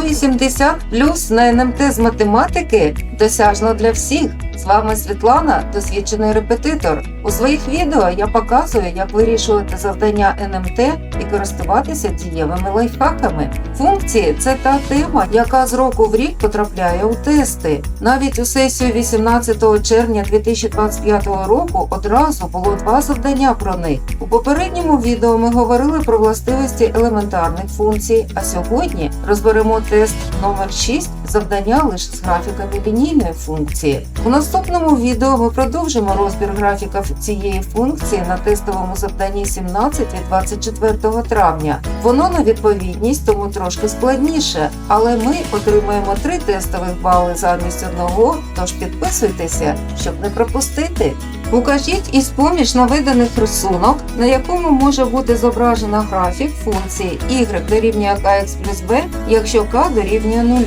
80 плюс на НМТ з математики досяжно для всіх. З вами Світлана, досвідчений репетитор. У своїх відео я показую, як вирішувати завдання НМТ і користуватися дієвими лайфхаками. Функції це та тема, яка з року в рік потрапляє у тести. Навіть у сесію 18 червня 2025 року одразу було два завдання про них. У попередньому відео ми говорили про властивості елементарних функцій, а сьогодні розберемо тест номер 6 завдання лише з графіками лінійної функції. У наступному відео ми продовжимо розбір графіка цієї функції на тестовому завданні 17 від 24 травня. Воно на відповідність, тому трошки складніше, але ми отримаємо три тестових бали замість одного, тож підписуйтеся, щоб не пропустити. Укажіть із поміж наведених рисунок, на якому може бути зображено графік функції y дорівнює kx плюс b, якщо k дорівнює 0.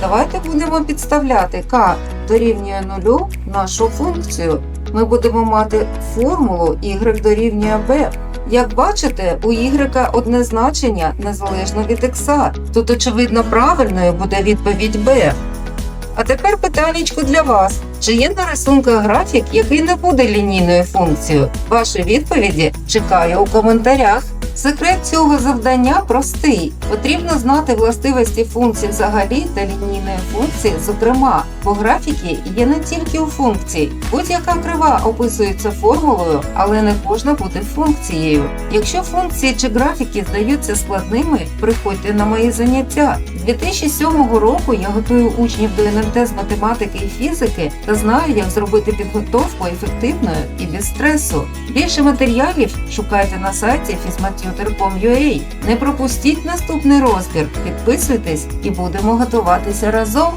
Давайте будемо підставляти k дорівнює 0 нашу функцію. Ми будемо мати формулу y дорівнює b. Як бачите, у y одне значення незалежно від x. Тут, очевидно, правильною буде відповідь b. А тепер питаннячко для вас. Чи є на рисунках графік, який не буде лінійною функцією? Ваші відповіді чекаю у коментарях. Секрет цього завдання простий. Потрібно знати властивості функцій взагалі та лінійної функції, зокрема, бо графіки є не тільки у функції. Будь-яка крива описується формулою, але не кожна буде функцією. Якщо функції чи графіки здаються складними, приходьте на мої заняття. З 2007 року я готую учнів до НМТ з математики і фізики та знаю, як зробити підготовку ефективною і без стресу. Більше матеріалів шукайте на сайті fizmatutor.com.ua. Не пропустіть наступний розбір, підписуйтесь і будемо готуватися разом.